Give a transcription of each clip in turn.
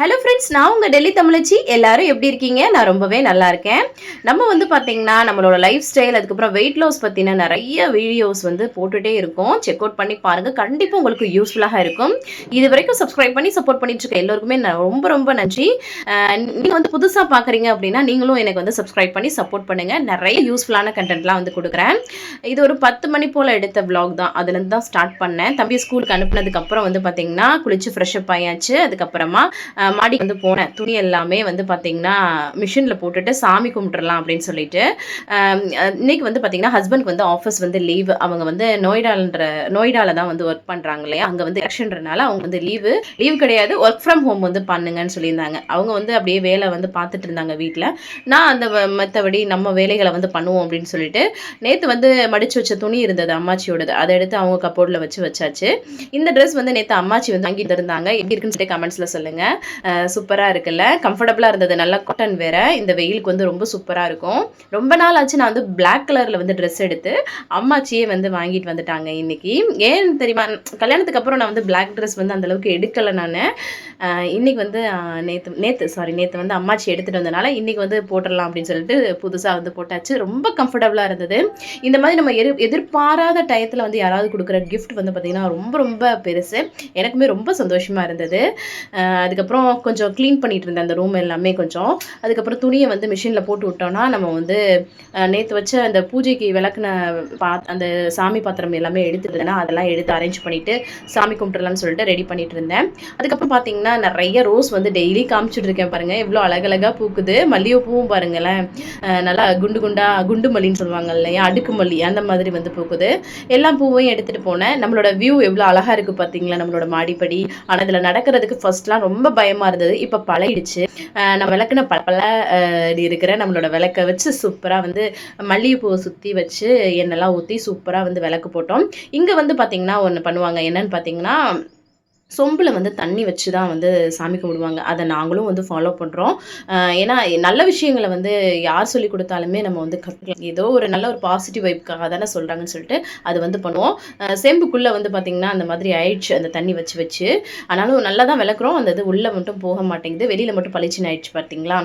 Hello friends நான் உங்கள் டெல்லி தமிழச்சி. எல்லாரும் எப்படி இருக்கீங்க? நான் ரொம்பவே நல்லா இருக்கேன். நம்ம வந்து பார்த்தீங்கன்னா நம்மளோட லைஃப் ஸ்டைல் அதுக்கப்புறம் வெயிட் லாஸ் பற்றின நிறைய வீடியோஸ் வந்து போட்டுகிட்டே இருக்கோம். செக் அவுட் பண்ணி பாருங்கள் கண்டிப்பாக உங்களுக்கு யூஸ்ஃபுல்லாக இருக்கும். இது வரைக்கும் சப்ஸ்கிரைப் பண்ணி சப்போர்ட் பண்ணிட்டு இருக்க எல்லோருக்குமே நான் ரொம்ப ரொம்ப நன்றி. நீங்கள் வந்து புதுசாக பார்க்குறீங்க அப்படின்னா நீங்களும் எனக்கு வந்து சப்ஸ்கிரைப் பண்ணி சப்போர்ட் பண்ணுங்கள் நிறைய யூஸ்ஃபுல்லான கண்டென்ட்லாம் வந்து கொடுக்குறேன். இது ஒரு பத்து மணி போல் எடுத்த விளாக் தான். அதுலேருந்து தான் ஸ்டார்ட் பண்ணேன். தம்பி ஸ்கூலுக்கு அனுப்புனதுக்கப்புறம் வந்து பார்த்தீங்கன்னா குளிச்சு ஃப்ரெஷ்அப் ஆயாச்சு. அதுக்கப்புறமா மாடிக்கு வந்து போனேன் துணி எல்லாமே வந்து பார்த்தீங்கன்னா மிஷினில் போட்டுட்டு சாமி கும்பிட்டுறலாம் அப்படின்னு சொல்லிட்டு இன்றைக்கி இன்னைக்கு வந்து பார்த்தீங்கன்னா ஹஸ்பண்ட்க்கு வந்து ஆஃபீஸ் வந்து லீவு அவங்க வந்து நோய்டான்ற நோய்டால தான் வந்து ஒர்க் பண்ணுறாங்க இல்லையா? அங்கே வந்து எலெக்ஷன்றனால அவங்க வந்து லீவு லீவு கிடையாது ஒர்க் ஃப்ரம் ஹோம் வந்து பண்ணுங்கன்னு சொல்லியிருந்தாங்க. அவங்க வந்து அப்படியே வேலை வந்து பார்த்துட்டு இருந்தாங்க வீட்டில் நான் அந்த வ- மத்தபடி நம்ம வேலைகளை வந்து பண்ணுவோம் அப்படின்னு சொல்லிட்டு நேற்று வந்து மடிச்சு வச்ச துணி இருந்தது அம்மாச்சியோடது. அதை எடுத்து அவங்க கப்போர்டில் வச்சு வச்சாச்சு. இந்த ட்ரெஸ் வந்து நேற்று அம்மாச்சி வந்து வாங்கிட்டு இருந்தாங்க. எப்படி இருக்குன்னு சொல்லிட்டு கமெண்ட்ஸில் சொல்லுங்கள் சூப்பராக இருக்குல்ல? கம்ஃபர்டபுளாக இருந்தது. நல்லா காட்டன் வேறு. இந்த வெயிலுக்கு வந்து ரொம்ப சூப்பராக இருக்கும். ரொம்ப நாள் ஆச்சு நான் வந்து பிளாக் கலரில் வந்து ட்ரெஸ் எடுத்து அம்மாச்சியே வந்து வாங்கிட்டு வந்துட்டாங்க இன்னைக்கு. ஏன் தெரியுமா? கல்யாணத்துக்கு அப்புறம் நான் வந்து பிளாக் ட்ரெஸ் வந்து அந்த அளவுக்கு எடுக்கலை நான். இன்னைக்கு வந்து நேற்று நேற்று சாரி நேற்று வந்து அம்மாச்சி எடுத்துகிட்டு வந்தனால இன்றைக்கி வந்து போட்டுடலாம் அப்படின்னு சொல்லிட்டு புதுசாக வந்து போட்டாச்சு. ரொம்ப கம்ஃபர்டபுளாக இருந்தது. இந்த மாதிரி நம்ம எதிர் எதிர்பாராத டயத்தில் வந்து யாராவது கொடுக்குற கிஃப்ட் வந்து பார்த்திங்கன்னா ரொம்ப ரொம்ப பெருசு. எனக்குமே ரொம்ப சந்தோஷமாக இருந்தது. அதுக்கப்புறம் கொஞ்சம் க்ளீன் பண்ணிட்டு இருந்தேன் அந்த ரூம் எல்லாமே கொஞ்சம். அதுக்கப்புறம் துணியை வந்து மிஷினில் போட்டு விட்டோம்னா நம்ம வந்து நேற்று வச்ச அந்த பூஜைக்கு விளக்குன பா அந்த சாமி பாத்திரம் எல்லாமே எடுத்துட்டேன்னா அதெல்லாம் எடுத்து அரேஞ்ச் பண்ணிவிட்டு சாமி கும்பிட்டுலாம்னு சொல்லிட்டு ரெடி பண்ணிட்டு இருந்தேன். அதுக்கப்புறம் பார்த்தீங்கன்னா நிறைய ரோஸ் வந்து டெய்லி காமிச்சிட்டு இருக்கேன் பாருங்க. எவ்வளோ அழகழகாக பூக்குது. மல்லிகை பூவும் பாருங்களேன் நல்லா குண்டு குண்டா குண்டு மல்லின்னு சொல்லுவாங்க இல்லையா? அடுக்கு மல்லி அந்த மாதிரி வந்து பூக்குது. எல்லா பூவையும் எடுத்துகிட்டு போனேன். நம்மளோட வியூ எவ்வளோ அழகாக இருக்குது பார்த்தீங்களா நம்மளோட மாடிப்படி. ஆனால் இதில் நடக்கிறதுக்கு ஃபர்ஸ்ட்லாம் ரொம்ப பயமா இருந்தது. இப்போ பழகிடுச்சு. நம்ம நான் விளக்குன பல பல இருக்கிற நம்மளோட விளக்க வச்சு சூப்பராக வந்து மல்லிகைப்பூவை சுற்றி வச்சு எண்ணெய்லாம் ஊற்றி சூப்பராக வந்து விளக்கு போட்டோம். இங்கே வந்து பார்த்தீங்கன்னா ஒன்று பண்ணுவாங்க. என்னன்னு பார்த்தீங்கன்னா சொம்பில் வந்து தண்ணி வச்சு தான் வந்து சாமி கும்பிடுவாங்க. அதை நாங்களும் வந்து ஃபாலோ பண்ணுறோம் ஏன்னா நல்ல விஷயங்களை வந்து யார் சொல்லி கொடுத்தாலுமே நம்ம வந்து கற்றுக்கலாம் ஏதோ ஒரு நல்ல ஒரு பாசிட்டிவ் வைப்புக்காக தானே சொல்கிறாங்கன்னு சொல்லிட்டு அது வந்து பண்ணுவோம். செம்புக்குள்ளே வந்து பார்த்திங்கன்னா அந்த மாதிரி ஆயிடுச்சு அந்த தண்ணி வச்சு வச்சு. ஆனாலும் நல்லா தான் விளக்குறோம். அந்த இது உள்ளே மட்டும் போக மாட்டேங்குது. வெளியில் மட்டும் பளிச்சுன்னு ஆயிடுச்சு பார்த்தீங்களா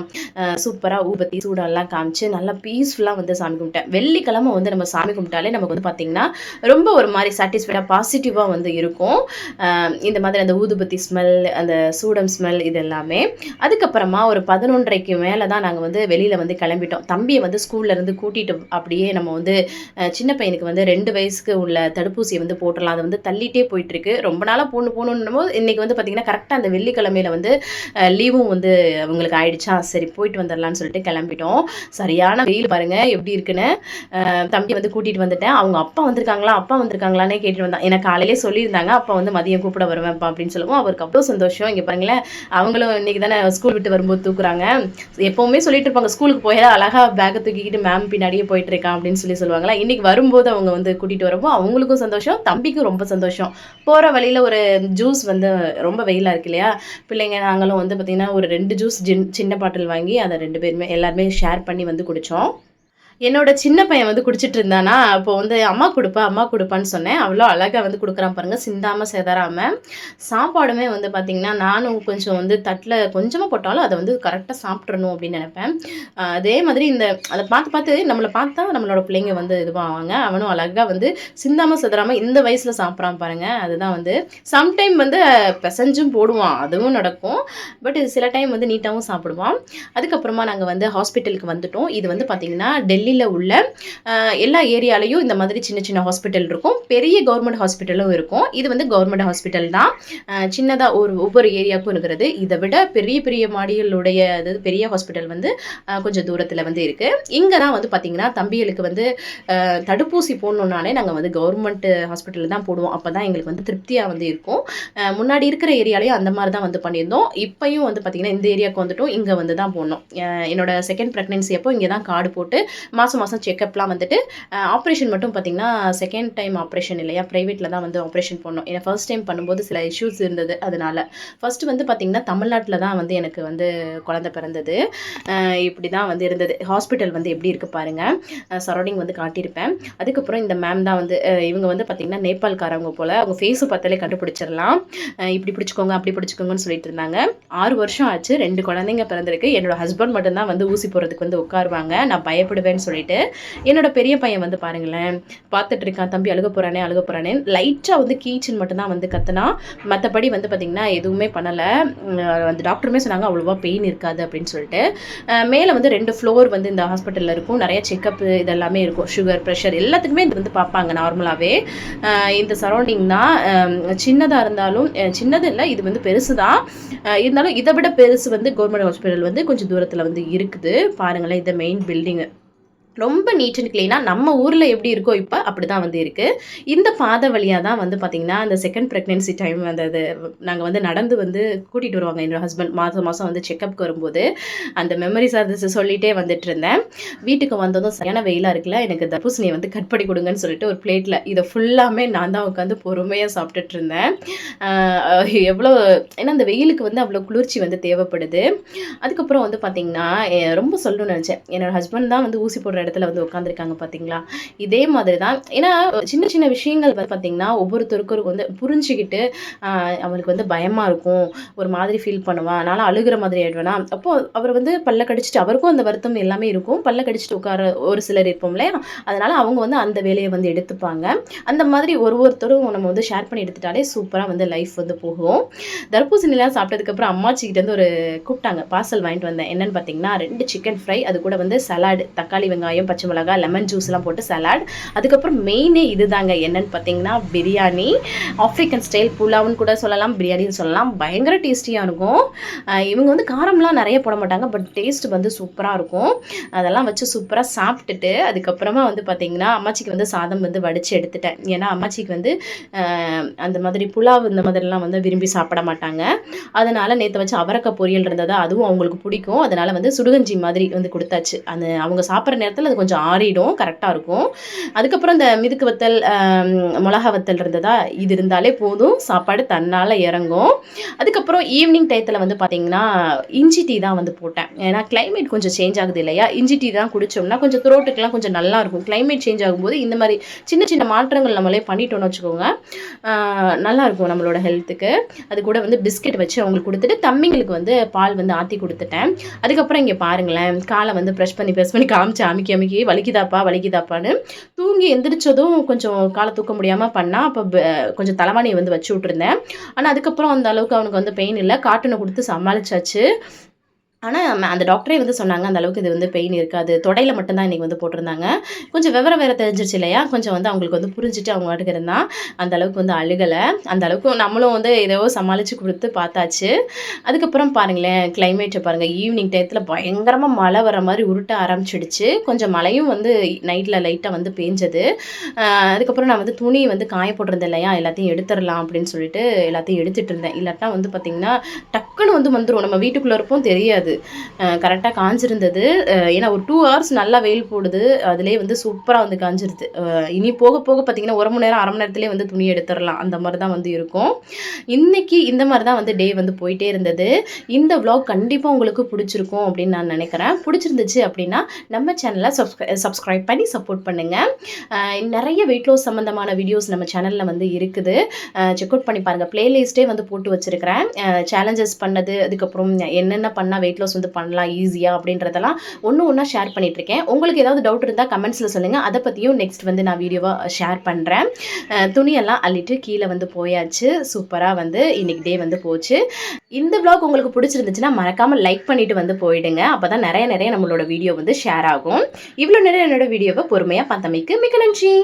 சூப்பராக ஊபத்தி சூடெல்லாம் காமிச்சு நல்லா பீஸ்ஃபுல்லாக வந்து சாமி கும்பிட்டேன். வெள்ளிக்கிழமை வந்து நம்ம சாமி கும்பிட்டாலே நமக்கு வந்து பார்த்திங்கன்னா ரொம்ப ஒரு மாதிரி சாட்டிஸ்ஃபைடாக பாசிட்டிவாக வந்து இருக்கும். இந்த மாதிரி அந்த ஊதுபத்தி ஸ்மெல் அந்த சூடம் ஸ்மெல் இது எல்லாமே அதுக்கப்புறமா ஒரு பதினொன்றரைக்கு மேலே தான் நாங்கள் வந்து வெளியில் வந்து கிளம்பிட்டோம். தம்பியை வந்து ஸ்கூல்லேருந்து கூட்டிகிட்டு அப்படியே நம்ம வந்து சின்ன பையனுக்கு வந்து ரெண்டு வயசுக்கு உள்ள தடுப்பூசியை வந்து போட்டுடலாம். அது வந்து தள்ளிட்டே போயிட்டுருக்கு. ரொம்ப நாளாக போகணும் போகணுன்னும் போது இன்றைக்கி வந்து பார்த்திங்கன்னா கரெக்டாக அந்த வெள்ளிக்கிழமையில வந்து லீவும் வந்து அவங்களுக்கு ஆயிடுச்சா? சரி போயிட்டு வந்துடலாம்னு சொல்லிட்டு கிளம்பிட்டோம். சரியான வெயில் பாருங்கள் எப்படி இருக்குன்னு. தம்பி வந்து கூட்டிகிட்டு வந்துட்டேன். அவங்க அப்பா வந்திருக்காங்களா? அப்பா வந்திருக்காங்களான்னே கேட்டுட்டு வந்தான். ஏன்னா காலையிலே சொல்லியிருந்தாங்க. அப்பா வந்து மதியம் கூப்பிட வருவேன் அப்படின்னு சொல்லுவோம். அவருக்கு அவ்வளோ சந்தோஷம். இங்கே பாருங்களேன் அவங்களும் இன்றைக்கி தானே ஸ்கூல் விட்டு வரும்போது தூக்குறாங்க. எப்போவுமே சொல்லிட்டு இருப்பாங்க ஸ்கூலுக்கு போய் அழகாக பேக்கை தூக்கிக்கிட்டு மேம் பின்னாடியே போயிட்டு இருக்கான் அப்படின்னு சொல்லி சொல்லுவாங்களா இன்றைக்கி வரும்போது அவங்க வந்து கூட்டிகிட்டு வரப்போ அவங்களுக்கும் சந்தோஷம் தம்பிக்கும் ரொம்ப சந்தோஷம். போகிற வழியில் ஒரு ஜூஸ் வந்து ரொம்ப வெயிலாக இருக்கு இல்லையா? பிள்ளைங்க நாங்களும் வந்து பார்த்திங்கன்னா ஒரு ரெண்டு ஜூஸ் சின்ன பாட்டில் வாங்கி அதை ரெண்டு பேருமே எல்லாருமே ஷேர் பண்ணி வந்து குடித்தோம் என்னோட சின்ன பையன் வந்து குடிச்சிட்டு இருந்தானா அப்போ வந்து அம்மா கொடுப்பா அம்மா கொடுப்பான்னு சொன்னேன். அவ்வளோ அழகாக வந்து கொடுக்குறான் பாருங்க சிந்தாம செதறாம சாப்பாடுமே வந்து பார்த்தீங்கன்னா நானும் கொஞ்சம் வந்து தட்டில் கொஞ்சமாக போட்டாலும் அதை வந்து கரெக்டாக சாப்பிட்றணும் அப்படின்னு நினைப்பேன். அதே மாதிரி இந்த அதை பார்த்து பார்த்து நம்மளை பார்த்தா நம்மளோட பிள்ளைங்க வந்து இதுவாங்க அவனும் அழகாக வந்து சிந்தாம செதறாம இந்த வயசில் சாப்பிட்றான் பாருங்க. அதுதான் வந்து சம்டைம் வந்து பிசைஞ்சும் போடுவான் அதுவும் நடக்கும். பட் சில டைம் வந்து நீட்டாகவும் சாப்பிடுவான். அதுக்கப்புறமா நாங்கள் வந்து ஹாஸ்பிட்டலுக்கு வந்துட்டோம். இது வந்து பார்த்தீங்கன்னா டெல்லியில் உள்ள எல்லா ஏரியாலையும் இந்த மாதிரி சின்ன சின்ன ஹாஸ்பிட்டல் இருக்கும். பெரிய கவர்மெண்ட் ஹாஸ்பிட்டலும் இருக்கும். இது வந்து கவர்மெண்ட் ஹாஸ்பிட்டல் தான். சின்னதாக ஒரு ஒவ்வொரு ஏரியாவுக்கும் இருக்கிறது. இதை விட பெரிய பெரிய மாடிகளுடைய அதாவது பெரிய ஹாஸ்பிட்டல் வந்து கொஞ்சம் தூரத்தில் வந்து இருக்குது இங்கே தான் வந்து பார்த்திங்கன்னா தம்பிகளுக்கு வந்து தடுப்பூசி போடணுன்னாலே நாங்கள் வந்து கவர்மெண்ட் ஹாஸ்பிட்டலில் தான் போடுவோம். அப்போ தான் எங்களுக்கு வந்து திருப்தியாக வந்து இருக்கும். முன்னாடி இருக்கிற ஏரியாலையும் அந்த மாதிரி தான் வந்து பண்ணியிருந்தோம். இப்போயும் வந்து பார்த்திங்கன்னா இந்த ஏரியாவுக்கு வந்துட்டும். இங்கே வந்து தான் போடணும். என்னோட செகண்ட் ப்ரெக்னென்சி அப்போ இங்கே தான் கார்டு போட்டு மாதம் மாதம் செக்கப்லாம் வந்துட்டு ஆப்ரேஷன் மட்டும் பார்த்திங்கன்னா செகண்ட் டைம் ஆப்ரேஷன் இல்லையா? ப்ரைவேட்டில் தான் வந்து ஆப்ரேஷன் பண்ணோம் ஏன்னா ஃபர்ஸ்ட் டைம் பண்ணும்போது சில இஷ்யூஸ் இருந்தது அதனால். ஃபஸ்ட்டு வந்து பார்த்திங்கன்னா தமிழ்நாட்டில் தான் வந்து எனக்கு வந்து குழந்தை பிறந்தது. இப்படி தான் வந்து இருந்தது. ஹாஸ்பிட்டல் வந்து எப்படி இருக்குது பாருங்கள் சரௌண்டிங் வந்து காட்டியிருப்பேன். அதுக்கப்புறம் இந்த மேம் தான் வந்து இவங்க வந்து பார்த்திங்கன்னா நேபாள்காரவங்க போல் அவங்க ஃபேஸை பார்த்தாலே கண்டுபிடிச்சிடலாம். இப்படி பிடிச்சிக்கோங்க அப்படி பிடிச்சிக்கோங்கன்னு சொல்லிட்டு இருந்தாங்க. ஆறு வருஷம் ஆச்சு ரெண்டு குழந்தைங்க பிறந்திருக்கு. என்னோடய ஹஸ்பண்ட் மட்டும்தான் வந்து ஊசி போகிறதுக்கு வந்து உட்காருவாங்க. நான் பயப்படுவேன்னு சொல்லிட்டு என்னோட பெரிய பையன் வந்து பாருங்களேன் பார்த்துட்டு இருக்கான் தம்பி அழுக போகிறானே அழுக போகிறானே லைட்டாக வந்து கீச்சின் மட்டும்தான் வந்து கத்துனா மற்றபடி வந்து பார்த்திங்கன்னா எதுவுமே பண்ணலை. அந்த டாக்டருமே சொன்னாங்க அவ்வளோவா பெயின் இருக்காது அப்படின்னு சொல்லிட்டு. மேலே வந்து ரெண்டு ஃப்ளோர் வந்து இந்த ஹாஸ்பிட்டலில் இருக்கும். நிறைய செக்கப்பு இதெல்லாமே இருக்கும். சுகர் ப்ரெஷர் எல்லாத்துக்குமே இது வந்து பார்ப்பாங்க நார்மலாகவே இந்த சரௌண்டிங் தான் சின்னதாக இருந்தாலும் சின்னது இல்லை இது வந்து பெருசு தான் இருந்தாலும் இதை விட பெருசு வந்து கவர்மெண்ட் ஹாஸ்பிட்டல் வந்து கொஞ்சம் தூரத்தில் வந்து இருக்குது. பாருங்களேன் இந்த மெயின் பில்டிங்கு ரொம்ப நீட் அண்ட் க்ளீனாக நம்ம ஊரில் எப்படி இருக்கோ இப்போ அப்படி தான் வந்து இருக்குது இந்த பாதை வழியாக தான் வந்து பார்த்திங்கன்னா அந்த செகண்ட் ப்ரெக்னென்சி டைம் அந்த அது நாங்கள் வந்து நடந்து வந்து கூட்டிகிட்டு வருவாங்க. என்னோடய ஹஸ்பண்ட் மாதம் மாதம் வந்து செக்கப்க்கு வரும்போது அந்த மெமரிஸ் அது சொல்லிகிட்டே வந்துட்டு இருந்தேன். வீட்டுக்கு வந்ததும் சரியான வெயிலாக இருக்குல்ல எனக்கு தர்பூசணியை வந்து கட் பண்ணி கொடுங்கன்னு சொல்லிட்டு ஒரு பிளேட்டில் இதை ஃபுல்லாமே நான் தான் உட்காந்து பொறுமையாக சாப்பிட்டுட்டு இருந்தேன். எவ்வளோ ஏன்னா அந்த வெயிலுக்கு வந்து அவ்வளோ குளிர்ச்சி வந்து தேவைப்படுது. அதுக்கப்புறம் வந்து பார்த்திங்கன்னா ரொம்ப சொல்லணும்னு நினச்சேன். என்னோட ஹஸ்பண்ட் தான் வந்து ஊசி போடுற இடத்துல வந்து உட்காந்துருக்காங்க பார்த்தீங்களா இதே மாதிரி தான் ஏன்னா சின்ன சின்ன விஷயங்கள் பார்த்தீங்கன்னா ஒவ்வொருத்தருக்கும் வந்து புரிஞ்சுக்கிட்டு அவளுக்கு வந்து பயமாக இருக்கும். ஒரு மாதிரி ஃபீல் பண்ணுவான். அதனால் அழுகிற மாதிரி ஆகிடுவேனா அப்போது அவர் வந்து பல்ல கடிச்சிட்டு அவருக்கும் அந்த வருத்தம் எல்லாமே இருக்கும். பல்ல கடிச்சிட்டு உட்கார ஒரு சிலர் இருப்போம் இல்லையா? அதனால் அவங்க வந்து அந்த வேலையை வந்து எடுத்துப்பாங்க. அந்த மாதிரி ஒரு ஒருத்தரும் நம்ம வந்து ஷேர் பண்ணி எடுத்துட்டாலே சூப்பராக வந்து லைஃப் வந்து போகும். தர்பூசணிலாம் சாப்பிட்டதுக்கப்புறம் அம்மாச்சிக்கிட்டேருந்து ஒரு கூப்பிட்டாங்க. பார்சல் வாங்கிட்டு வந்தேன். என்னன்னு பார்த்தீங்கன்னா ரெண்டு சிக்கன் ஃப்ரை அது கூட வந்து சலாடு தக்காளி வெங்காயம் பச்சை மிளகாய் லெமன் ஜூஸ்லாம் போட்டு சலாட் அதுக்கப்புறம் மெயினே இதுதாங்க. என்னன்னு பார்த்தீங்கன்னா பிரியாணி. ஆஃப்ரிக்கன் ஸ்டைல் புலாவுன்னு கூட சொல்லலாம் பிரியாணின்னு சொல்லலாம். பயங்கர டேஸ்டியாக இருக்கும். இவங்க வந்து காரம்லாம் நிறைய போட மாட்டாங்க பட் டேஸ்ட் வந்து சூப்பராக இருக்கும். அதெல்லாம் வச்சு சூப்பராக சாப்பிட்டுட்டு அதுக்கப்புறமா வந்து பார்த்தீங்கன்னா அம்மாச்சிக்கு வந்து சாதம் வந்து வடித்து எடுத்துட்டேன். ஏன்னா அம்மாச்சிக்கு வந்து அந்த மாதிரி புலாவ் இந்த மாதிரிலாம் வந்து விரும்பி சாப்பிட மாட்டாங்க. அதனால் நேற்று வச்சு அவரக்காய் பொரியல் இருந்ததா அதுவும் அவங்களுக்கு பிடிக்கும். அதனால் வந்து சுடுகஞ்சி மாதிரி வந்து கொடுத்தாச்சு. அந்த அவங்க சாப்பிட்ற நேரத்தில் அது கொஞ்சம் ஆறிடும் கரெக்டாக இருக்கும். அதுக்கப்புறம் இந்த மிதுக்கு வத்தல் மிளகா வத்தல் இருந்ததா இது இருந்தாலே போதும். சாப்பாடு தன்னால் இறங்கும். அதுக்கப்புறம் ஈவினிங் டயத்தில் வந்து பார்த்தீங்கன்னா இஞ்சி டீ தான் வந்து போட்டேன். ஏன்னா கிளைமேட் கொஞ்சம் சேஞ்ச் ஆகுது இல்லையா? இஞ்சி டீ தான் குடித்தோம்னா கொஞ்சம் த்ரோட்டுக்கெலாம் கொஞ்சம் நல்லா இருக்கும். கிளைமேட் சேஞ்ச் ஆகும்போது இந்த மாதிரி சின்ன சின்ன மாற்றங்கள் நம்மளே பண்ணிட்டோம்னு வச்சுக்கோங்க. நல்லாயிருக்கும் நம்மளோட ஹெல்த்துக்கு அது கூட வந்து பிஸ்கெட் வச்சு அவங்களுக்கு கொடுத்துட்டு தம்பிங்களுக்கு வந்து பால் வந்து ஆற்றி கொடுத்துட்டேன். அதுக்கப்புறம் இங்கே பாருங்களேன் காலை வந்து ப்ரெஷ் பண்ணி ப்ரெஷ் பண்ணி காமிச்சு அமைக்க அமுக்கி வலிக்குதாப்பா வலிக்குதாப்பான்னு தூங்கி எந்திரிச்சதும் கொஞ்சம் காலை தூக்க முடியாமல் பண்ணால் அப்போ கொஞ்சம் தலைவாணியை வந்து வச்சு விட்ருந்தேன் ஆனால் அதுக்கப்புறம் அந்த அளவுக்கு அவனுக்கு வந்து பெயின் இல்லை. காட்டனை கொடுத்து சமாளிச்சாச்சு. ஆனால் அந்த டாக்டரே வந்து சொன்னாங்க அந்த அளவுக்கு இது வந்து பெயின் இருக்காது. தொடையில மட்டும்தான் இன்றைக்கி வந்து போட்டிருந்தாங்க. கொஞ்சம் விவரம் வேறு தெரிஞ்சிருச்சு இல்லையா? கொஞ்சம் வந்து அவங்களுக்கு வந்து புரிஞ்சுட்டு அவங்க வாட்டுக்கு இருந்தால் அந்த அளவுக்கு வந்து அழுகலை. அந்த அளவுக்கு நம்மளும் வந்து ஏதோ சமாளித்து கொடுத்து பார்த்தாச்சு. அதுக்கப்புறம் பாருங்களேன் கிளைமேட்டை பாருங்கள் ஈவினிங் டயத்தில் பயங்கரமாக மழை வர மாதிரி உருட்ட ஆரம்பிச்சிடுச்சு. கொஞ்சம் மழையும் வந்து நைட்டில் லைட்டாக வந்து பேஞ்சது. அதுக்கப்புறம் நான் வந்து துணி வந்து காய போட்டிருந்தேன் இல்லையா? எல்லாத்தையும் எடுத்துடலாம் அப்படின்னு சொல்லிட்டு எல்லாத்தையும் எடுத்துகிட்டு இருந்தேன். இல்லாட்டா வந்து பார்த்திங்கன்னா டக்குன்னு வந்து வந்துடும் நம்ம வீட்டுக்குள்ளே இருப்போம் தெரியாது. கரெக்டாக காஞ்சிருந்தது. ஏன்னா ஒரு டூ ஹவர்ஸ் நல்லா வெயில் போடுது. அதுலேயே வந்து சூப்பராக வந்து காஞ்சிருது. இனி போக போக பார்த்தீங்கன்னா ஒரு மணி நேரம் அரை மணி நேரத்துலேயே வந்து துணி எடுத்துடலாம் அந்த மாதிரி தான் வந்து இருக்கும். இன்னைக்கு இந்த மாதிரி தான் வந்து டே வந்து போயிட்டே இருந்தது. இந்த vlog கண்டிப்பாக உங்களுக்கு பிடிச்சிருக்கும் அப்படின்னு நான் நினைக்கிறேன். பிடிச்சிருந்துச்சு அப்படின்னா நம்ம சேனலை சப்ஸ்கிரை சப்ஸ்கிரைப் பண்ணி சப்போர்ட் பண்ணுங்கள் நிறைய வெயிட் லாஸ் சம்மந்தமான வீடியோஸ் நம்ம சேனலில் வந்து இருக்குது. செக் அவுட் பண்ணி பாருங்கள் ப்ளேலிஸ்ட்டே வந்து போட்டு வச்சுருக்கிறேன். சேலஞ்சஸ் பண்ணது அதுக்கப்புறம் என்னென்ன பண்ணால் வெயிட் லாஸ் வந்து பண்ணலாம் ஈஸியாக அப்படின்றதெல்லாம் ஒன்று ஒன்றா ஷேர் பண்ணிகிட்ருக்கேன் உங்களுக்கு ஏதாவது டவுட் இருந்தால் கமெண்ட்ஸில் சொல்லுங்கள் அதை பற்றியும் நெக்ஸ்ட் வந்து நான் வீடியோவாக ஷேர் பண்ணுறேன் துணியெல்லாம் அள்ளிட்டு கீழே வந்து போயாச்சு. சூப்பராக வந்து இன்னைக்கு டே வந்து போச்சு. இந்த விளாக் உங்களுக்கு பிடிச்சிருந்துச்சுன்னா மறக்காமல் லைக் பண்ணிவிட்டு வந்து போயிடுங்க. அப்போ தான் நிறைய நிறைய நம்மளோட வீடியோ வந்து ஷேர் ஆகும். இவ்வளோ நேரம் என்னோட வீடியோவை பொறுமையாக பார்த்தமைக்கு மிக நன்றி.